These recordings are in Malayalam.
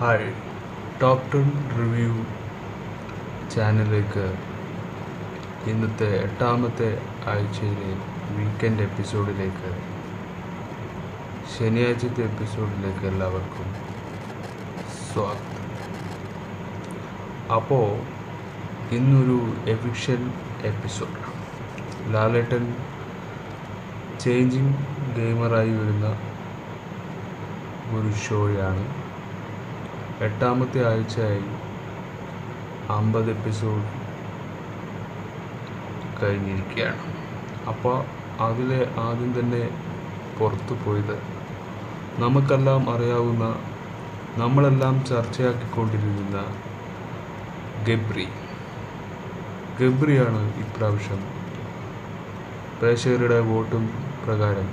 ഹായ്. ടോപ് ടെൻ റിവ്യൂ ചാനലിലേക്ക് ഇന്നത്തെ എട്ടാമത്തെ ആഴ്ചയിലെ വീക്കെൻഡ് എപ്പിസോഡിലേക്ക് ശനിയാഴ്ചത്തെ എപ്പിസോഡിലേക്ക് എല്ലാവർക്കും സ്വാഗതം. അപ്പോൾ ഇന്നൊരു എവിക്ഷൻ എപ്പിസോഡ്. ലാലേട്ടൻ ചേഞ്ചിങ് ഗെയിമറായി വരുന്ന ഒരു ഷോയാണ് എട്ടാമത്തെ ആഴ്ചയായി അമ്പത് എപ്പിസോഡ് കഴിഞ്ഞിരിക്കുകയാണ്. അപ്പോൾ അതിലെ ആദ്യം തന്നെ പുറത്തു പോയത് നമുക്കെല്ലാം അറിയാവുന്ന നമ്മളെല്ലാം ചർച്ചയാക്കിക്കൊണ്ടിരിക്കുന്ന ഗബ്രി. ഗബ്രിയാണ് ഇപ്രാവശ്യം പ്രേക്ഷകരുടെ വോട്ടും പ്രകാരം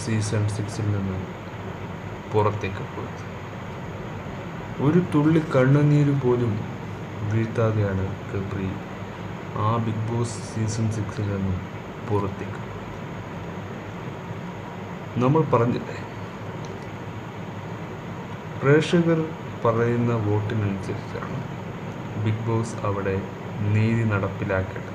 സീസൺ സിക്സിൽ നിന്ന് പുറത്തേക്ക് പോയത്. ഒരു തുള്ളി കണ്ണുനീര് പോലും വീഴ്ത്താതെയാണ് കബ്രി ആ ബിഗ് ബോസ് സീസൺ സിക്സിൽ നിന്നും പുറത്തേക്ക്. നമ്മൾ പറഞ്ഞില്ലേ? പ്രേക്ഷകർ പറയുന്ന വോട്ടിനനുസരിച്ചാണ് ബിഗ് ബോസ് അവിടെ നീതി നടപ്പിലാക്കേണ്ടത്.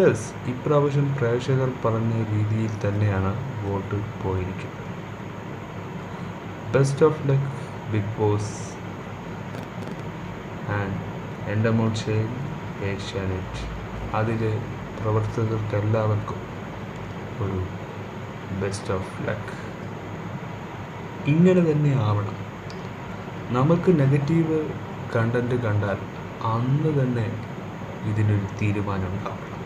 യെസ് ഇപ്രാവശ്യം പ്രേക്ഷകർ പറഞ്ഞ രീതിയിൽ തന്നെയാണ് വോട്ട് പോയിരിക്കുന്നത്. Best of luck big boss and എന്റെ മോക്ഷയിൽ ഏഷ്യാനെറ്റ് അതിലെ പ്രവർത്തകർക്ക് എല്ലാവർക്കും ഒരു ബെസ്റ്റ് ഓഫ് ലക്ക് ഇങ്ങനെ തന്നെ ആവണം. നമുക്ക് നെഗറ്റീവ് കണ്ടന്റ് കണ്ടാൽ അന്ന് തന്നെ ഇതിനൊരു തീരുമാനം ഉണ്ടാവണം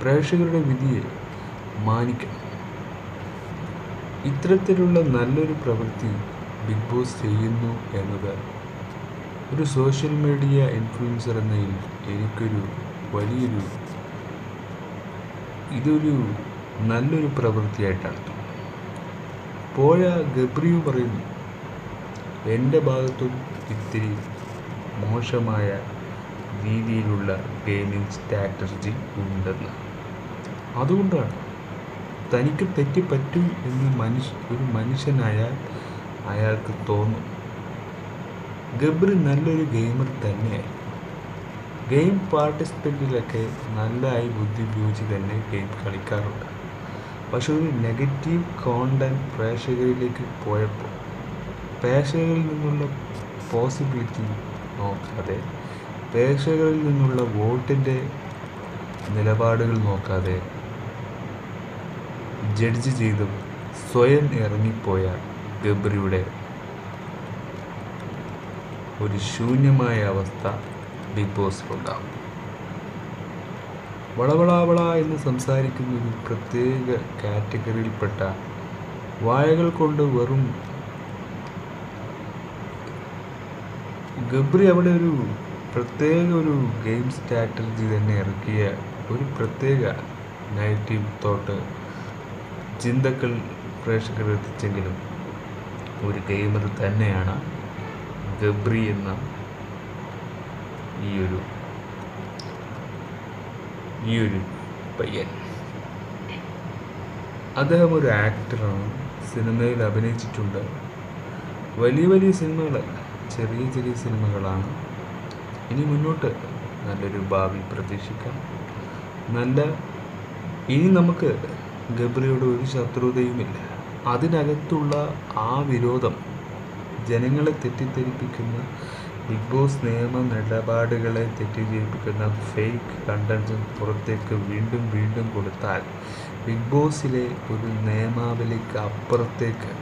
പ്രേക്ഷകരുടെ വിധിയെ മാനിക്കണം. ഇത്തരത്തിലുള്ള നല്ലൊരു പ്രവൃത്തി ബിഗ് ബോസ് ചെയ്യുന്നു എന്നത്. ഒരു സോഷ്യൽ മീഡിയ ഇൻഫ്ലുവൻസർ എന്നതിൽ എനിക്കൊരു വലിയൊരു ഇതൊരു നല്ലൊരു പ്രവൃത്തിയായിട്ടാണ് പോയ ഗബ്രിയു പറയുന്നു എന്റെ ഭാഗത്തും ഇത്തിരി മോശമായ രീതിയിലുള്ള ഗെയിമിംഗ് സ്ട്രാറ്റജി ഉണ്ടെന്ന്. അതുകൊണ്ടാണ് തനിക്ക് തെറ്റി പറ്റും എന്ന് മനുഷ്യ ഒരു മനുഷ്യനായാൽ അയാൾക്ക് തോന്നും. ഗബ്രി നല്ലൊരു ഗെയിമർ തന്നെയായി. ഗെയിം പാർട്ടിസിപ്പന്റിലൊക്കെ നല്ലതായി ബുദ്ധി ഉപയോഗിച്ച് തന്നെ ഗെയിം കളിക്കാറുണ്ട്. പക്ഷെ ഒരു നെഗറ്റീവ് കോണ്ടന്റ് പ്രേക്ഷകരിലേക്ക് പോയപ്പോൾ പ്രേക്ഷകരിൽ നിന്നുള്ള പോസിബിലിറ്റി നോക്കാതെ പ്രേക്ഷകരിൽ നിന്നുള്ള വോട്ടിന്റെ നിലപാടുകൾ നോക്കാതെ ജഡ്ജ് ചെയ്തും സ്വയം ഇറങ്ങിപ്പോയ ഗബ്രിയുടെ ഒരു ശൂന്യമായ അവസ്ഥ ബിഗ് ബോസിലുണ്ടാകും വളവളാവള എന്ന് സംസാരിക്കുന്ന ഒരു പ്രത്യേക കാറ്റഗറിയിൽപ്പെട്ട വായകൾ കൊണ്ട് വെറും ഗബ്രി അവിടെ ഒരു പ്രത്യേക ഒരു ഗെയിം സ്ട്രാറ്റജി തന്നെ ഇറക്കിയ ഒരു പ്രത്യേക നെഗറ്റീവ് തോട്ട് ചിന്തകൾ പ്രേക്ഷകർ എത്തിച്ചെങ്കിലും ഒരു ഗെയിമർ തന്നെയാണ്. ഗബ്രി എന്ന ഈ ഒരു ഈ ഒരു പയ്യൻ. അദ്ദേഹം ഒരു ആക്ടറാണ് സിനിമയിൽ അഭിനയിച്ചിട്ടുണ്ട്. വലിയ വലിയ സിനിമകളല്ല ചെറിയ ചെറിയ സിനിമകളാണ്. ഇനി മുന്നോട്ട് നല്ലൊരു ഭാവി പ്രതീക്ഷിക്കാം. നല്ല ഇനി നമുക്ക് ഗബ്രിയോട് ഒരു ശത്രുതയുമില്ല. അതിനകത്തുള്ള ആ വിരോധം ജനങ്ങളെ തെറ്റിദ്ധരിപ്പിക്കുന്ന ബിഗ് ബോസ് നിയമ നിലപാടുകളെ തെറ്റിദ്ധരിപ്പിക്കുന്ന ഫേക്ക് കണ്ടൻസ് പുറത്തേക്ക് വീണ്ടും വീണ്ടും കൊടുത്താൽ ബിഗ് ബോസിലെ ഒരു നിയമാവലിക്ക് അപ്പുറത്തേക്ക്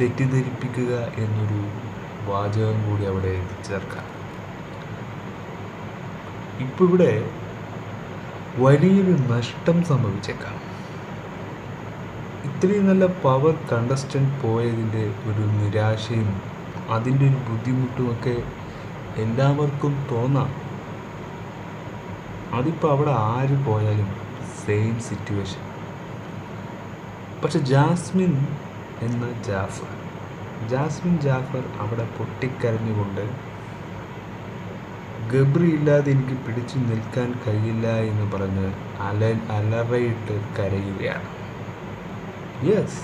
തെറ്റിദ്ധരിപ്പിക്കുക എന്നൊരു വാചകം കൂടി അവിടെ ചേർക്കാം ഇപ്പോൾ ഇവിടെ വലിയൊരു നഷ്ടം സംഭവിച്ചേക്കാം. ഇത്രയും നല്ല പവർ കണ്ടസ്റ്റന്റ് പോയതിന്റെ ഒരു നിരാശയും അതിന്റെ ഒരു ബുദ്ധിമുട്ടുമൊക്കെ എല്ലാവർക്കും തോന്നാം. അതിപ്പോൾ അവിടെ ആര് പോയാലും സെയിം സിറ്റുവേഷൻ പക്ഷെ ജാസ്മിൻ എന്ന ജാഫർ ജാസ്മിൻ ജാഫർ അവിടെ പൊട്ടിക്കരഞ്ഞുകൊണ്ട് ഗബ്രി ഇല്ലാതെ എനിക്ക് പിടിച്ചു നിൽക്കാൻ കഴിയില്ല എന്ന് പറഞ്ഞ് അല അലറയിട്ട് കരയുകയാണ്. യെസ്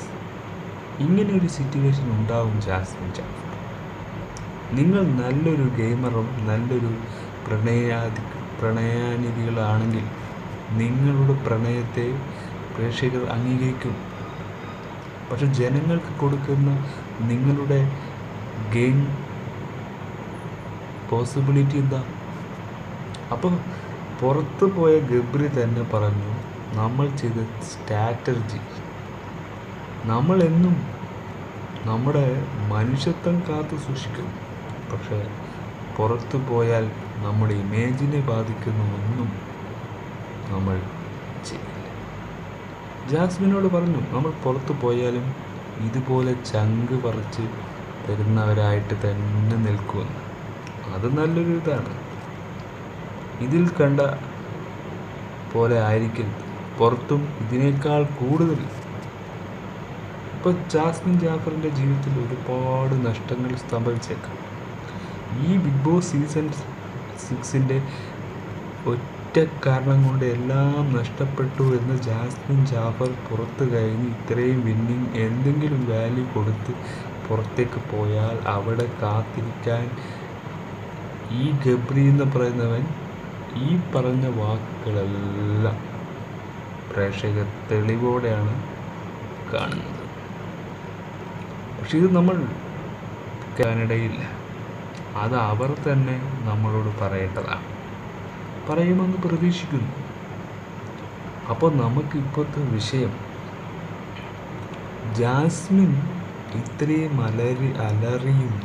ഇങ്ങനെ ഒരു സിറ്റുവേഷൻ ഉണ്ടാവും ജാസ്മിൻ ജാഫർ നിങ്ങൾ നല്ലൊരു ഗെയിമറും നല്ലൊരു പ്രണയാധി പ്രണയാനിധികളാണെങ്കിൽ നിങ്ങളുടെ പ്രണയത്തെ പ്രേക്ഷകർ അംഗീകരിക്കും. പക്ഷെ ജനങ്ങൾക്ക് കൊടുക്കുന്ന നിങ്ങളുടെ ഗെയിം പോസിബിലിറ്റി എന്താ? അപ്പം പുറത്ത് പോയ ഗബ്രി തന്നെ പറഞ്ഞു നമ്മൾ ചെയ്ത സ്ട്രാറ്റജി നമ്മളെന്നും നമ്മുടെ മനുഷ്യത്വം കാത്തു സൂക്ഷിക്കുന്നു. പക്ഷേ പുറത്തു പോയാൽ നമ്മുടെ ഇമേജിനെ ബാധിക്കുന്ന ഒന്നും നമ്മൾ ചെയ്യില്ല. ജാസ്മിനോട് പറഞ്ഞു നമ്മൾ പുറത്തു പോയാലും ഇതുപോലെ ചങ്ക് പറിച്ച് തരുന്നവരായിട്ട് തന്നെ നിൽക്കുമെന്ന്. അത് നല്ലൊരു ഇതാണ്. ഇതിൽ കണ്ട പോലെ ആയിരിക്കും പുറത്തും ഇതിനേക്കാൾ കൂടുതൽ ഇപ്പോൾ ജാസ്മിൻ ജാഫറിന്റെ ജീവിതത്തിൽ ഒരുപാട് നഷ്ടങ്ങൾ സംഭവിച്ചേക്കാം. ഈ ബിഗ് ബോസ് സീസൺ സിക്സിന്റെ ഒറ്റ കാരണം കൊണ്ട് എല്ലാം നഷ്ടപ്പെട്ടു എന്ന് ജാസ്മിൻ ജാഫർ പുറത്ത് കഴിഞ്ഞ് ഇത്രയും വിന്നിങ് എന്തെങ്കിലും വാല്യൂ കൊടുത്ത് പുറത്തേക്ക് പോയാൽ അവിടെ കാത്തിരിക്കാൻ ഈ ഗബ്രി എന്ന് പറയുന്നവൻ ഈ പറഞ്ഞ വാക്കുകളെല്ലാം പ്രേക്ഷകർ തെളിവോടെയാണ് കാണുന്നത്. പക്ഷെ ഇത് നമ്മൾ കാനഡയില്ല. അത് അവർ തന്നെ നമ്മളോട് പറയേണ്ടതാണ്. പറയുമെന്ന് പ്രതീക്ഷിക്കുന്നു. അപ്പോൾ നമുക്കിപ്പോഴത്തെ വിഷയം. ജാസ്മിൻ ഇത്രയും അലറി അലറിയും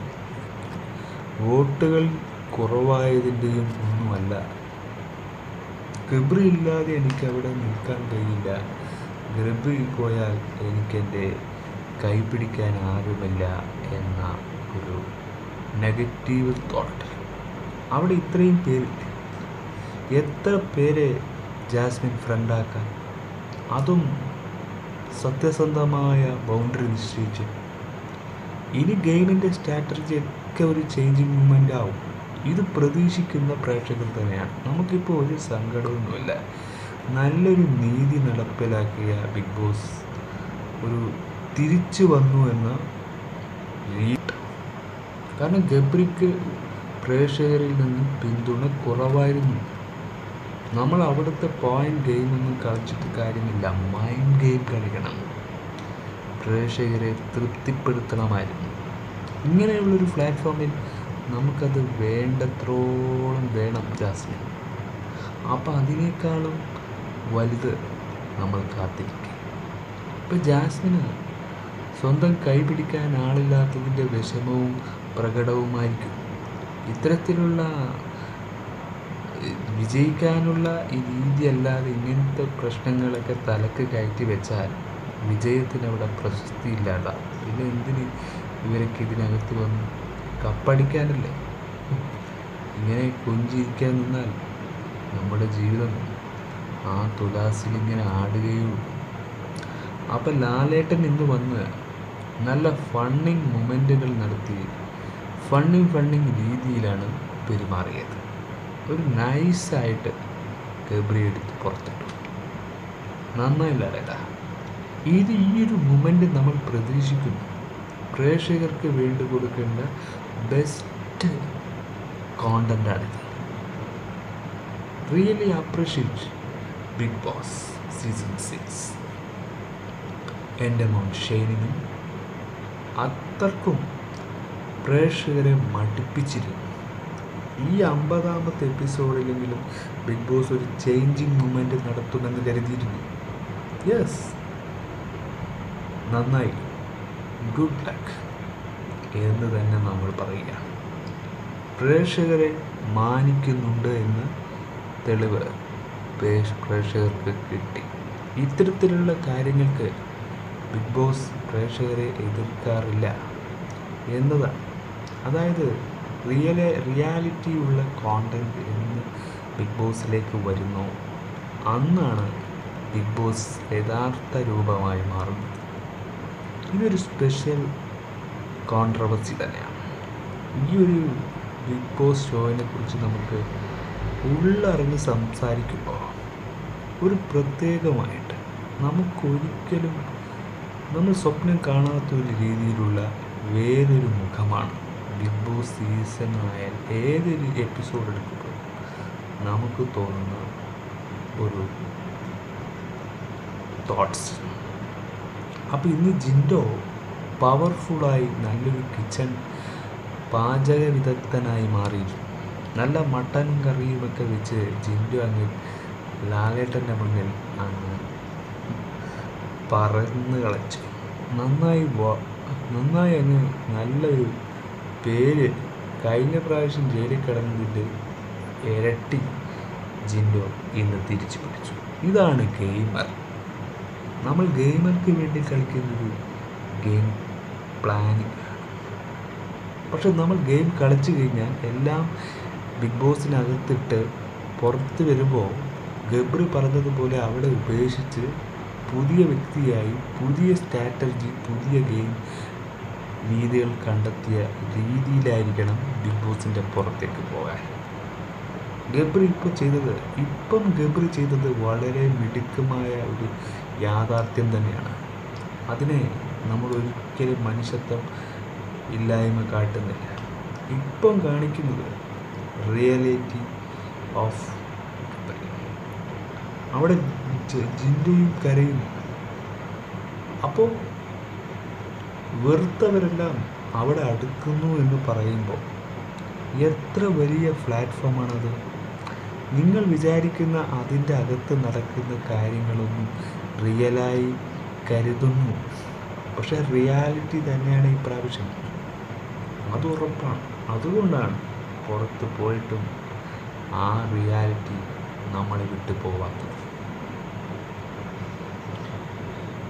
വോട്ടുകൾ കുറവായതിന്റെയും ഒന്നുമല്ല. ഗബ്രി ഇല്ലാതെ എനിക്ക് അവിടെ നിൽക്കാൻ കഴിയില്ല. ഗബ്രി പോയാൽ എനിക്കെന്റെ കൈപിടിക്കാൻ ആരുമില്ല എന്ന ഒരു നെഗറ്റീവ് തോട്ട് അവിടെ ഇത്രയും പേര് എത്ര പേര് ജാസ്മിൻ ഫ്രണ്ടാക്കാൻ അതും സത്യസന്ധമായ ബൗണ്ടറി നിശ്ചയിച്ച്. ഇനി ഗെയിമിന്റെ സ്ട്രാറ്റജി ഒക്കെ ഒരു ചേഞ്ചിങ് മൂമെന്റ് ആവും. ഇത് പ്രതീക്ഷിക്കുന്ന പ്രേക്ഷകർ തന്നെയാണ്. നമുക്കിപ്പോൾ ഒരു സങ്കടമൊന്നുമില്ല. നല്ലൊരു നീതി നടപ്പിലാക്കിയ ബിഗ് ബോസ് ഒരു തിരിച്ചു വന്നു എന്ന കാരണം ഗബ്രിക്ക് പ്രേക്ഷകരിൽ നിന്നും പിന്തുണ കുറവായിരുന്നു. നമ്മൾ അവിടുത്തെ പോയിന്റ് ഗെയിമൊന്നും കളിച്ചിട്ട് കാര്യമില്ല. മൈൻഡ് ഗെയിം കളിക്കണം. പ്രേക്ഷകരെ തൃപ്തിപ്പെടുത്തണമായിരുന്നു. ഇങ്ങനെയുള്ളൊരു പ്ലാറ്റ്ഫോമിൽ നമുക്കത് വേണ്ടത്രോളം വേണം ജാസ്മിൻ. അപ്പം അതിനേക്കാളും വലുത് നമ്മൾ കാത്തിരിക്കുക ഇപ്പം ജാസ്മിന് സ്വന്തം കൈപിടിക്കാൻ ആളില്ലാത്തതിന്റെ വിഷമവും പ്രകടവുമായിരിക്കും. ഇത്തരത്തിലുള്ള വിജയിക്കാനുള്ള ഈ രീതിയല്ലാതെ ഇങ്ങനത്തെ പ്രശ്നങ്ങളൊക്കെ തലക്ക് കയറ്റി വെച്ചാൽ വിജയത്തിന് അവിടെ പ്രശസ്തി ഇല്ലാതാവും പിന്നെ എന്തിന് ഇവരൊക്കെ ഇതിനകത്ത് വന്ന് കപ്പടിക്കാനല്ലേ? ഇങ്ങനെ കൊഞ്ചിരിക്കാൻ നിന്നാൽ നമ്മുടെ ജീവിതം ആ തുലാസിൽ ഇങ്ങനെ ആടുകയുള്ളൂ. അപ്പം ലാലേട്ടൻ ഇന്ന് വന്ന് നല്ല ഫണ്ണിങ് മൊമെന്റുകൾ നടത്തി ഫണ്ണിങ് ഫണ്ണിങ് രീതിയിലാണ് പെരുമാറിയത്. ഒരു നൈസായിട്ട് ഗബ്രി എടുത്ത് പുറത്തിട്ടു. നന്നായില്ല ഏട്ടാ ഇത് ഈ ഒരു മൊമെന്റ് നമ്മൾ പ്രതീക്ഷിക്കുന്നു. പ്രേക്ഷകർക്ക് വേണ്ടി കൊടുക്കേണ്ട best കോണ്ടന്റാണിത് really appreciate big boss season six എന്റെ മോൻ ഷെയ്നിനും അത്രക്കും പ്രേക്ഷകരെ മടുപ്പിച്ചിരുന്നു. ഈ അമ്പതാമത്തെ എപ്പിസോഡിലെങ്കിലും ബിഗ് ബോസ് ഒരു ചേഞ്ചിങ് മൂമെന്റ് നടത്തുമെന്ന് കരുതിയിരുന്നു. യെസ് നന്നായി. ഗുഡ് ലക്ക് എന്ന് തന്നെ നമ്മൾ പറയുക. പ്രേക്ഷകരെ മാനിക്കുന്നുണ്ട് എന്ന് തെളിവ് പ്രേക്ഷകർക്ക് കിട്ടി. ഇത്തരത്തിലുള്ള കാര്യങ്ങൾക്ക് ബിഗ് ബോസ് പ്രേക്ഷകരെ എതിർക്കാറില്ല എന്നതാണ് അതായത് റിയൽ റിയാലിറ്റി ഉള്ള കോണ്ടന്റ് എന്ന് ബിഗ് ബോസിലേക്ക് വരുന്നു. അന്നാണ് ബിഗ് ബോസ് യഥാർത്ഥ രൂപമായി മാറുന്നത് ഇതൊരു സ്പെഷ്യൽ കോൺട്രവേഴ്സി തന്നെയാണ്. ഈ ഒരു ബിഗ് ബോസ് ഷോയിനെ കുറിച്ച് നമുക്ക് ഉള്ളറിഞ്ഞ് സംസാരിക്കുമ്പോൾ ഒരു പ്രത്യേകമായിട്ട് നമുക്കൊരിക്കലും നമ്മൾ സ്വപ്നം കാണാത്ത ഒരു രീതിയിലുള്ള വേറൊരു മുഖമാണ്. ബിഗ് ബോസ് സീസൺ ഏതൊരു എപ്പിസോഡ് എടുക്കുമ്പോൾ നമുക്ക് തോന്നുന്ന ഒരു തോട്ട്സ് അപ്പോൾ ഇന്ന് ജിൻഡോ പവർഫുള്ളായി നല്ലൊരു കിച്ചൺ പാചക വിദഗ്ധനായി മാറിയിരുന്നു നല്ല മട്ടൻ കറിയുമൊക്കെ വെച്ച് ജിൻഡു അങ്ങ് ലാലേട്ടന്റെ മുന്നിൽ അങ്ങ് പറന്ന് കളച്ചു. നന്നായി നന്നായി അങ്ങ് നല്ലൊരു പേര്. കഴിഞ്ഞ പ്രാവശ്യം ജയിലിൽ കിടന്നതിന്റെ ഇരട്ടി ജിൻഡോ ഇന്ന് തിരിച്ചു പിടിച്ചു. ഇതാണ് ഗെയിമർ. നമ്മൾ ഗെയിമർക്ക് വേണ്ടി കളിക്കുന്നൊരു ഗെയിം പ്ലാനിങ് പക്ഷെ നമ്മൾ ഗെയിം കളിച്ചു കഴിഞ്ഞാൽ എല്ലാം ബിഗ് ബോസിനകത്തിട്ട് പുറത്ത് വരുമ്പോൾ ഗബ്രി പറഞ്ഞതുപോലെ അവിടെ ഉപേക്ഷിച്ച് പുതിയ വ്യക്തിയായി പുതിയ സ്ട്രാറ്റജി പുതിയ ഗെയിം രീതികൾ കണ്ടെത്തിയ രീതിയിലായിരിക്കണം ബിഗ് ബോസിന്റെ പുറത്തേക്ക് പോകാൻ. ഗബ്രി ഇപ്പോൾ ചെയ്തത് ഇപ്പം ഗബ്രി ചെയ്തത് വളരെ മിടുക്കമായ ഒരു യാഥാർത്ഥ്യം തന്നെയാണ്. അതിനെ നമ്മൾ ഒരിക്കലും മനുഷ്യത്വം ഇല്ലായ്മ കാട്ടുന്നില്ല. ഇപ്പം കാണിക്കുന്നത് റിയാലിറ്റി ഓഫ് അവിടെ ജിൻഡയും കരയുന്നു അപ്പോൾ വെറുത്തവരെല്ലാം അവിടെ അടുക്കുന്നു എന്ന് പറയുമ്പോൾ എത്ര വലിയ പ്ലാറ്റ്ഫോമാണത്? നിങ്ങൾ വിചാരിക്കുന്ന അതിന്റെ അകത്ത് നടക്കുന്ന കാര്യങ്ങളൊന്നും റിയലായി കരുതുന്നു. പക്ഷേ റിയാലിറ്റി തന്നെയാണ് ഈ പ്രാവശ്യം. അത് ഉറപ്പാണ്. അതുകൊണ്ടാണ് പുറത്ത് പോയിട്ടും ആ റിയാലിറ്റി നമ്മളെ വിട്ടു പോവാത്തത്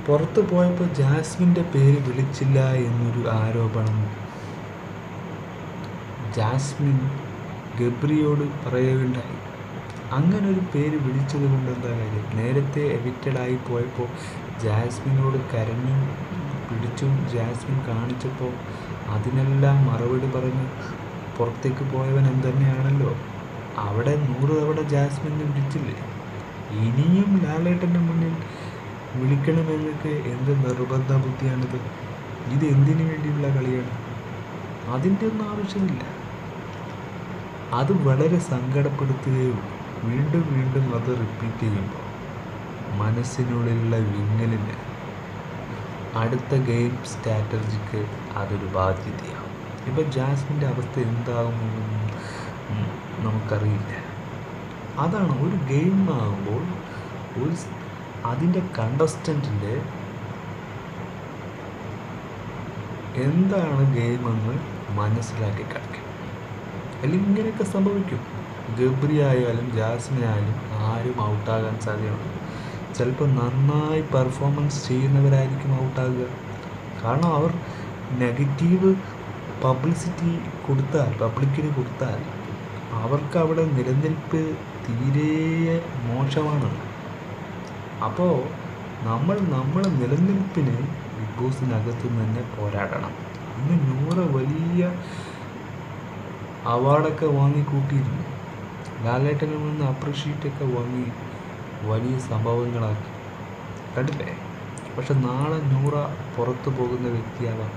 പുറത്ത് പോയപ്പോൾ ജാസ്മിന്റെ പേര് വിളിച്ചില്ല എന്നൊരു ആരോപണം. ജാസ്മിൻ ഗബ്രിയോട് പറയുകയുണ്ടായി. അങ്ങനെ ഒരു പേര് വിളിച്ചത് കൊണ്ട് എന്താ കാര്യം? നേരത്തെ എവിക്റ്റഡ് ആയി പോയപ്പോൾ ജാസ്മിനോട് കരഞ്ഞും പിടിച്ചും ജാസ്മിൻ കാണിച്ചപ്പോൾ അതിനെല്ലാം മറുപടി പറഞ്ഞ് പുറത്തേക്ക് പോയവൻ എന്തുതന്നെയാണല്ലോ? അവിടെ നൂറ് തവണ ജാസ്മിനെ വിളിച്ചില്ലേ? ഇനിയും ലാലേട്ടന്റെ മുന്നിൽ വിളിക്കണമെന്നൊക്കെ എന്ത് നിർബന്ധ ബുദ്ധിയാണിത്? ഇത് എന്തിനു വേണ്ടിയുള്ള കളിയാണ്? അതിന്റെ ഒന്നും ആവശ്യമില്ല. അത് വളരെ സങ്കടപ്പെടുത്തുകയും വീണ്ടും വീണ്ടും അത് റിപ്പീറ്റ് ചെയ്യുമ്പോൾ മനസ്സിനുള്ളിലുള്ള വിങ്ങലിന് അടുത്ത ഗെയിം സ്ട്രാറ്റജിക്ക് അതൊരു ബാധ്യതയാണ് ഇപ്പം ജാസ്മിന്റെ അവസ്ഥ എന്താകുമെന്നും നമുക്കറിയില്ല. അതാണ് ഒരു ഗെയിം ആകുമ്പോൾ ഒരു അതിന്റെ കണ്ടസ്റ്റന്റിന്റെ എന്താണ് ഗെയിമെന്ന് മനസ്സിലാക്കി കളിക്കും അല്ലെങ്കിൽ ഇങ്ങനെയൊക്കെ സംഭവിക്കും. ഗബ്രി ആയാലും ജാസ്മിൻ ആയാലും ആരും ഔട്ടാകാൻ സാധ്യതയുണ്ട്. ചിലപ്പോൾ നന്നായി പെർഫോമൻസ് ചെയ്യുന്നവരായിരിക്കും ഔട്ടാകുക കാരണം അവർ നെഗറ്റീവ് പബ്ലിസിറ്റി കൊടുത്താൽ പബ്ലിക്കിന് കൊടുത്താൽ അവർക്ക് അവിടെ നിലനിൽപ്പ് തീരെ മോശമാണ്. അപ്പോൾ നമ്മൾ നമ്മളെ നിലനിൽപ്പിന് ബിഗ് ബോസിനകത്ത് തന്നെ പോരാടണം. അന്ന് നൂറ് വലിയ അവാർഡൊക്കെ വാങ്ങിക്കൂട്ടിയിരുന്നു ലാലേട്ടനിൽ നിന്ന് അപ്രിഷ്യേറ്റൊക്കെ വാങ്ങി വലിയ സംഭവങ്ങളാക്കി. കണ്ടില്ലേ? പക്ഷെ നാളെ നൂറ പുറത്തു പോകുന്ന വ്യക്തിയാവാം.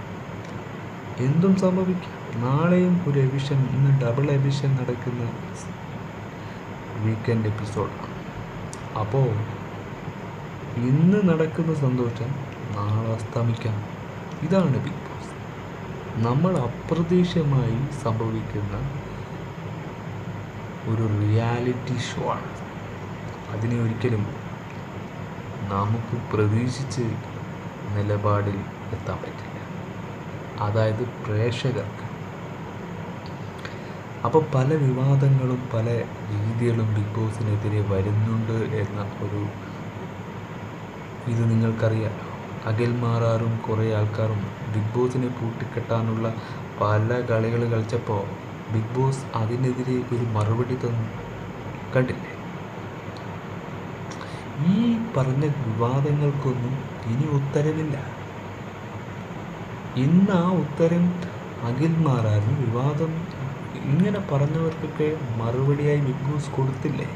എന്തും സംഭവിക്കാം. നാളെയും ഒരു എവിഷൻ ഇന്ന് ഡബിൾ എവിഷൻ നടക്കുന്ന വീക്കെൻഡ് എപ്പിസോഡാണ് അപ്പോൾ ഇന്ന് നടക്കുന്ന സന്തോഷം നാളെ അസ്തമിക്കാം. ഇതാണ് ബിഗ് ബോസ്. നമ്മൾ അപ്രതീക്ഷിതമായി സംഭവിക്കുന്ന ഒരു റിയാലിറ്റി ഷോ ആണ്. അതിനെ ഒരിക്കലും നമുക്ക് പ്രതീക്ഷിച്ച് നിലപാടിൽ എത്താൻ പറ്റില്ല. അതായത് പ്രേക്ഷകർക്ക്. അപ്പോൾ പല വിവാദങ്ങളും പല രീതികളും ബിഗ് ബോസിനെതിരെ വരുന്നുണ്ട് എന്ന ഒരു ഇത് നിങ്ങൾക്കറിയാമല്ലോ അഖിൽ മാറാറും കുറേ ആൾക്കാരും ബിഗ് ബോസിനെ പൂട്ടിക്കെട്ടാനുള്ള പല കളികൾ കളിച്ചപ്പോൾ ബിഗ് ബോസ് അതിനെതിരെ ഒരു മറുപടി തന്നു. കണ്ടില്ലേ? ഈ പറഞ്ഞ വിവാദങ്ങൾക്കൊന്നും ഇനി ഉത്തരവില്ല. ഇന്ന് ആ ഉത്തരം അഖിൽ മാറാറും വിവാദം ഇങ്ങനെ പറഞ്ഞവർക്കൊക്കെ മറുപടിയായി ബിഗ് ബോസ് കൊടുത്തില്ലേ?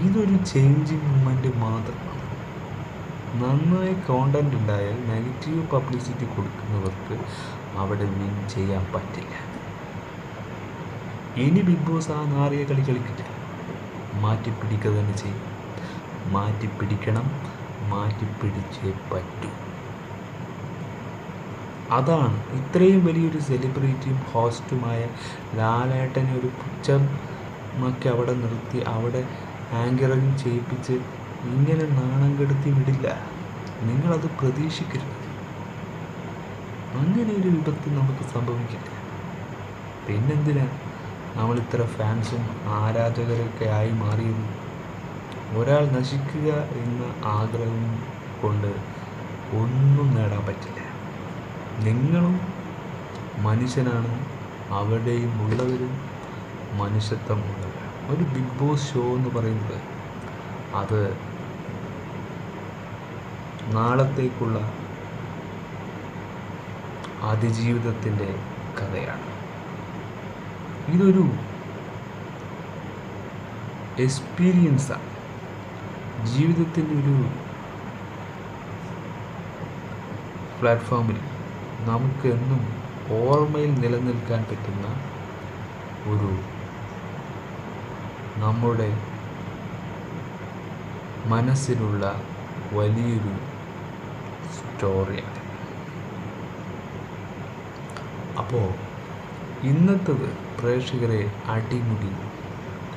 ഇതൊരു ചേഞ്ചിങ് മൂമെന്റ് മാത്രമാണ് നന്നായി കോണ്ടന്റ് ഉണ്ടായാൽ നെഗറ്റീവ് പബ്ലിസിറ്റി കൊടുക്കുന്നവർക്ക് അവിടെ വിൻ ചെയ്യാൻ പറ്റില്ല. ഇനി ബിഗ് ബോസ് ആ നാറിയ കളി കളിക്കില്ല. മാറ്റിപ്പിടിക്കുക തന്നെ ചെയ്യും. മാറ്റിപ്പിടിക്കണം മാറ്റിപ്പിടിച്ചേ പറ്റൂ. അതാണ് ഇത്രയും വലിയൊരു സെലിബ്രിറ്റിയും ഹോസ്റ്റുമായ ലാലേട്ടനെ ഒരു പുച്ഛമാക്കി അവിടെ നിർത്തി അവിടെ ആങ്കറിങ് ചെയ്യിപ്പിച്ച് ഇങ്ങനെ നാണം കെടുത്തി വിടില്ല. നിങ്ങളത് പ്രതീക്ഷിക്കരുത്. അങ്ങനെ ഒരു വിപത്ത് നമുക്ക് സംഭവിക്കില്ല. പിന്നെന്തിനാ നമ്മൾ ഇത്ര ഫാൻസും ആരാധകരൊക്കെ ആയി മാറിയത്? ഒരാൾ നശിക്കുക എന്ന ആഗ്രഹം കൊണ്ട് ഒന്നും നേടാൻ പറ്റില്ല. നിങ്ങളും മനുഷ്യനാണ് അവിടെയും ഉള്ളവരും മനുഷ്യത്വം ഉള്ളവരാണ് ഒരു ബിഗ് ബോസ് ഷോ എന്ന് പറയുന്നത് അത് നാളത്തേക്കുള്ള അതിജീവിതത്തിന്റെ കഥയാണ്. ഇതൊരു എക്സ്പീരിയൻസാണ് ജീവിതത്തിന്റെ ഒരു പ്ലാറ്റ്ഫോമിൽ നമുക്കെന്നും ഓർമ്മയിൽ നിലനിൽക്കാൻ പറ്റുന്ന ഒരു നമ്മുടെ മനസ്സിലുള്ള വലിയൊരു സ്റ്റോറിയാണ്. അപ്പോൾ ഇന്നത്തത് പ്രേക്ഷകരെ അടിമുടി.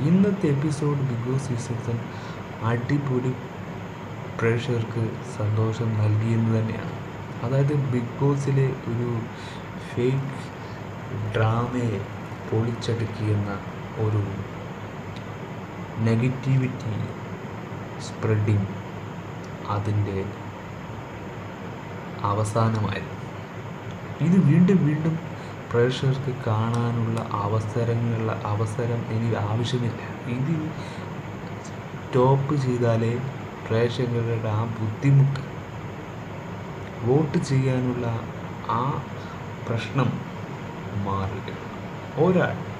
ഇന്നത്തെ എപ്പിസോഡ് ബിഗ് ബോസ് സീസൺ അടിപൊളി പ്രേക്ഷകർക്ക് സന്തോഷം നൽകിയെന്ന് തന്നെയാണ്. അതായത് ബിഗ് ബോസിലെ ഒരു ഫേക്ക് ഡ്രാമയെ പൊളിച്ചടുക്കിയെന്ന ഒരു നെഗറ്റിവിറ്റി സ്പ്രെഡിങ് അതിന്റെ അവസാനമായിരുന്നു. ഇത് വീണ്ടും വീണ്ടും പ്രേക്ഷകർക്ക് കാണാനുള്ള അവസരങ്ങൾ അവസരം ഇനി ആവശ്യമില്ല. ഇത് സ്റ്റോപ്പ് ചെയ്താലേ പ്രേക്ഷകരുടെ ആ ബുദ്ധിമുട്ട് വോട്ട് ചെയ്യാനുള്ള ആ പ്രശ്നം മാറുക ഒരാൾ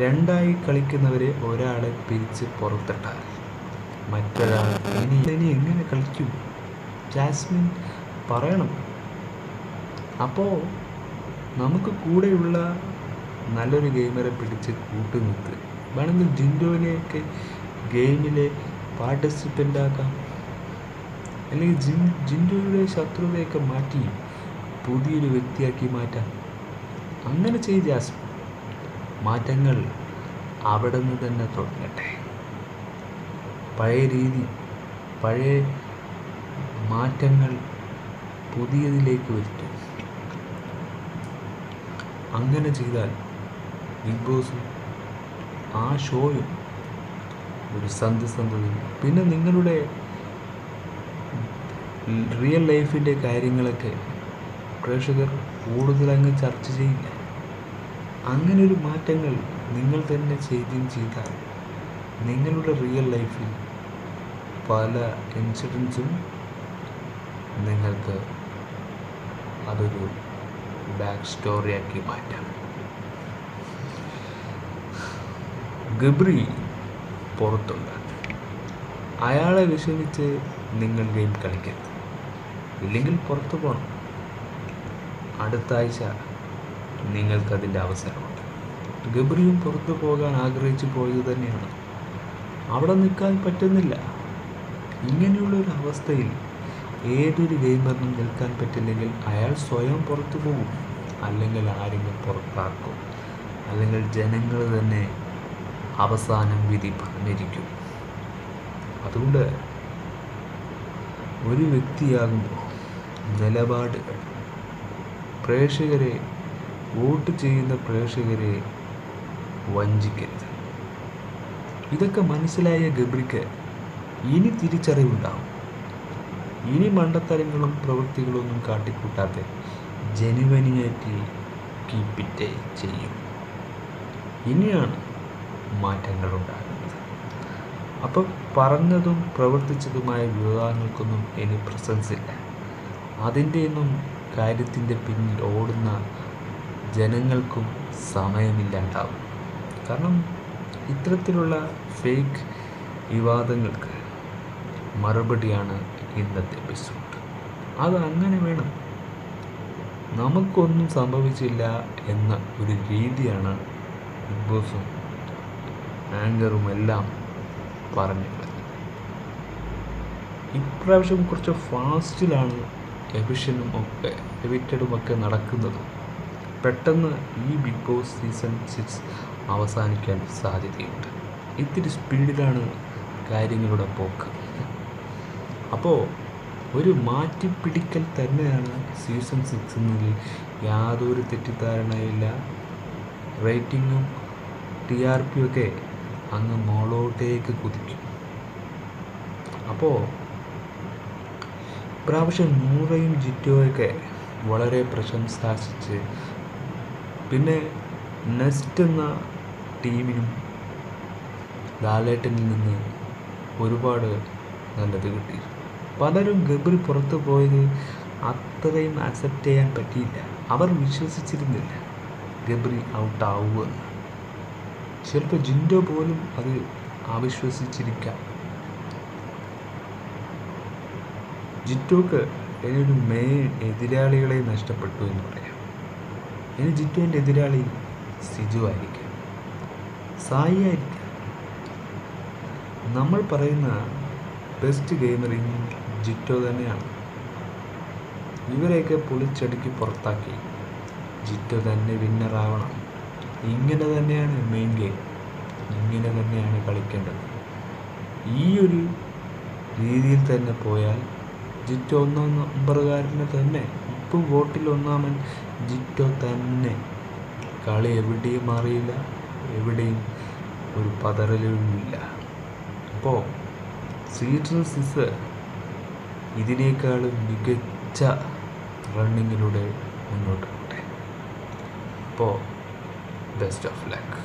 രണ്ടായി കളിക്കുന്നവരെ ഒരാളെ പിരിച്ച് പുറത്തിട്ടാൽ മറ്റൊരാൾ ഇനി ഇനി എങ്ങനെ കളിക്കും? ജാസ്മിൻ പറയണം. അപ്പോൾ നമുക്ക് കൂടെയുള്ള നല്ലൊരു ഗെയിമറെ പിടിച്ച് കൂട്ടുനിർത്ത് വേണമെങ്കിൽ ജിൻഡോനെയൊക്കെ ഗെയിമിലെ പാർട്ടിസിപ്പന്റ് ആക്കാം അല്ലെങ്കിൽ ജിൻ ജിൻഡോയുടെ ശത്രുതയൊക്കെ മാറ്റി പുതിയൊരു വ്യക്തിയാക്കി മാറ്റാം. അങ്ങനെ ചെയ്ത് ജാസ്മിൻ. മാറ്റങ്ങൾ അവിടെ നിന്ന് തന്നെ തുടങ്ങട്ടെ. പഴയ രീതി പഴയ മാറ്റങ്ങൾ പുതിയതിലേക്ക് വരുത്തും. അങ്ങനെ ചെയ്താൽ ബിഗ് ബോസും ആ ഷോയും ഒരു സന്ധിസന്ധതയും പിന്നെ നിങ്ങളുടെ റിയൽ ലൈഫിന്റെ കാര്യങ്ങളൊക്കെ പ്രേക്ഷകർ കൂടുതൽ അങ്ങ് ചർച്ച ചെയ്യില്ല? അങ്ങനെ ഒരു മാറ്റങ്ങൾ നിങ്ങൾ തന്നെ ചെയ്യുകയും ചെയ്താൽ നിങ്ങളുടെ റിയൽ ലൈഫിൽ പല ഇൻസിഡൻസും നിങ്ങൾക്ക് അതൊരു ബാക്ക് സ്റ്റോറിയാക്കി മാറ്റാം. ഗബ്രി പുറത്തുണ്ട്. അയാളെ വിഷമിച്ച് നിങ്ങൾ ഗെയിം കളിക്കരുത്. ഇല്ലെങ്കിൽ പുറത്തു പോകണം അടുത്ത ആഴ്ച നിങ്ങൾക്കതിന്റെ അവസരമുണ്ട്. ഗബ്രിയും പുറത്തു പോകാൻ ആഗ്രഹിച്ചു പോയത് തന്നെയാണ്. അവിടെ നിൽക്കാൻ പറ്റുന്നില്ല. ഇങ്ങനെയുള്ള ഒരു അവസ്ഥയിൽ ഏതൊരു ഗെയിമറിനും നിൽക്കാൻ പറ്റില്ലെങ്കിൽ അയാൾ സ്വയം പുറത്തു പോകും. അല്ലെങ്കിൽ ആരെങ്കിലും പുറത്താക്കും. അല്ലെങ്കിൽ ജനങ്ങൾ തന്നെ അവസാനം വിധി പറഞ്ഞിരിക്കും. അതുകൊണ്ട് ഒരു വ്യക്തിയാകുമ്പോൾ നിലപാടുകൾ പ്രേക്ഷകരെ വോട്ട് ചെയ്യുന്ന പ്രേക്ഷകരെ വഞ്ചിക്കരുത്. ഇതൊക്കെ മനസ്സിലായ ഗബ്രിക്ക് ഇനി തിരിച്ചറിവുണ്ടാവും. ഇനി മണ്ടത്തരങ്ങളും പ്രവൃത്തികളൊന്നും കാട്ടിക്കൂട്ടാതെ ജനുവനിയായിട്ട് കീപ്പിറ്റ് ചെയ്യും. ഇനിയാണ് മാറ്റങ്ങൾ ഉണ്ടാകുന്നത് അപ്പോൾ പറഞ്ഞതും പ്രവർത്തിച്ചതുമായ വിവാഹങ്ങൾക്കൊന്നും ഇനി പ്രസൻസ് ഇല്ല അതിന്റെയൊന്നും കാര്യത്തിന്റെ പിന്നിൽ ഓടുന്ന ജനങ്ങൾക്കും സമയമില്ലാണ്ടാവും. കാരണം ഇത്തരത്തിലുള്ള ഫേക്ക് വിവാദങ്ങൾക്ക് മറുപടിയാണ് ഇന്നത്തെ എപ്പിസോഡ് അത് അങ്ങനെ വേണം. നമുക്കൊന്നും സംഭവിച്ചില്ല എന്ന ഒരു രീതിയാണ് ബിഗ് ബോസും ആങ്കറും എല്ലാം പറഞ്ഞിട്ടുള്ളത് ഇപ്രാവശ്യം കുറച്ച് ഫാസ്റ്റിലാണ് എവിഷനും ഒക്കെ എവിറ്റഡും ഒക്കെ നടക്കുന്നത്. പെട്ടെന്ന് ഈ ബിഗ് ബോസ് സീസൺ സിക്സ് അവസാനിക്കാൻ സാധ്യതയുണ്ട്. ഇത്തിരി സ്പീഡിലാണ് കാര്യങ്ങളുടെ പോക്ക്. അപ്പോൾ ഒരു മാറ്റി പിടിക്കൽ തന്നെയാണ് സീസൺ സിക്സ് എന്നതിൽ യാതൊരു തെറ്റിദ്ധാരണയില്ല. റേറ്റിങ്ങും ടി ആർ പി ഒക്കെ അങ്ങ് മോളോട്ടേക്ക് കുതിക്കും. അപ്പോൾ ഇപ്രാവശ്യം നൂറയും ജിറ്റോയൊക്കെ വളരെ പ്രശംസാശിച്ച് പിന്നെ നെസ്റ്റ് എന്ന ടീമിനും ലാലേട്ടനിൽ നിന്ന് ഒരുപാട് നല്ലത് കിട്ടി പലരും ഗബ്രി പുറത്തു പോയത് അത്രയും അക്സെപ്റ്റ് ചെയ്യാൻ പറ്റിയില്ല. അവർ വിശ്വസിച്ചിരുന്നില്ല ഗബ്രി ഔട്ട് ആവുമെന്ന്. ചിലപ്പോൾ ജിൻഡോ പോലും അത് അവിശ്വസിച്ചിരിക്കാം. ജിറ്റോക്ക് എന്നൊരു മെയിൻ എതിരാളികളെ നഷ്ടപ്പെട്ടു എന്ന് പറയാം. ഇനി ജിറ്റുവിന്റെ എതിരാളി സിജു ആയിരിക്കാം. സായി ആയിരിക്കാം. നമ്മൾ പറയുന്ന ബെസ്റ്റ് ഗെയിമർ ജിറ്റോ തന്നെയാണ്. ഇവരെയൊക്കെ പൊളിച്ചടുക്കി പുറത്താക്കി. ജിറ്റോ തന്നെ വിന്നറാവണം ഇങ്ങനെ തന്നെയാണ് മെയിൻ ഗെയിം ഇങ്ങനെ തന്നെയാണ് കളിക്കേണ്ടത്. ഈ ഒരു രീതിയിൽ തന്നെ പോയാൽ ജിറ്റോ ഒന്നാം നമ്പറുകാരനെ തന്നെ ഇപ്പം വോട്ടിൽ ഒന്നാമൻ ജിറ്റോ തന്നെ. കളി എവിടെയും മാറിയില്ല. എവിടെയും ഒരു പതറലുമില്ല. അപ്പോൾ സീറ്റർ സിസ് ഇതിനേക്കാളും മികച്ച റണ്ണിങ്ങിലൂടെ മുന്നോട്ട് പോട്ടെ. അപ്പോൾ ബെസ്റ്റ് ഓഫ് ലക്ക്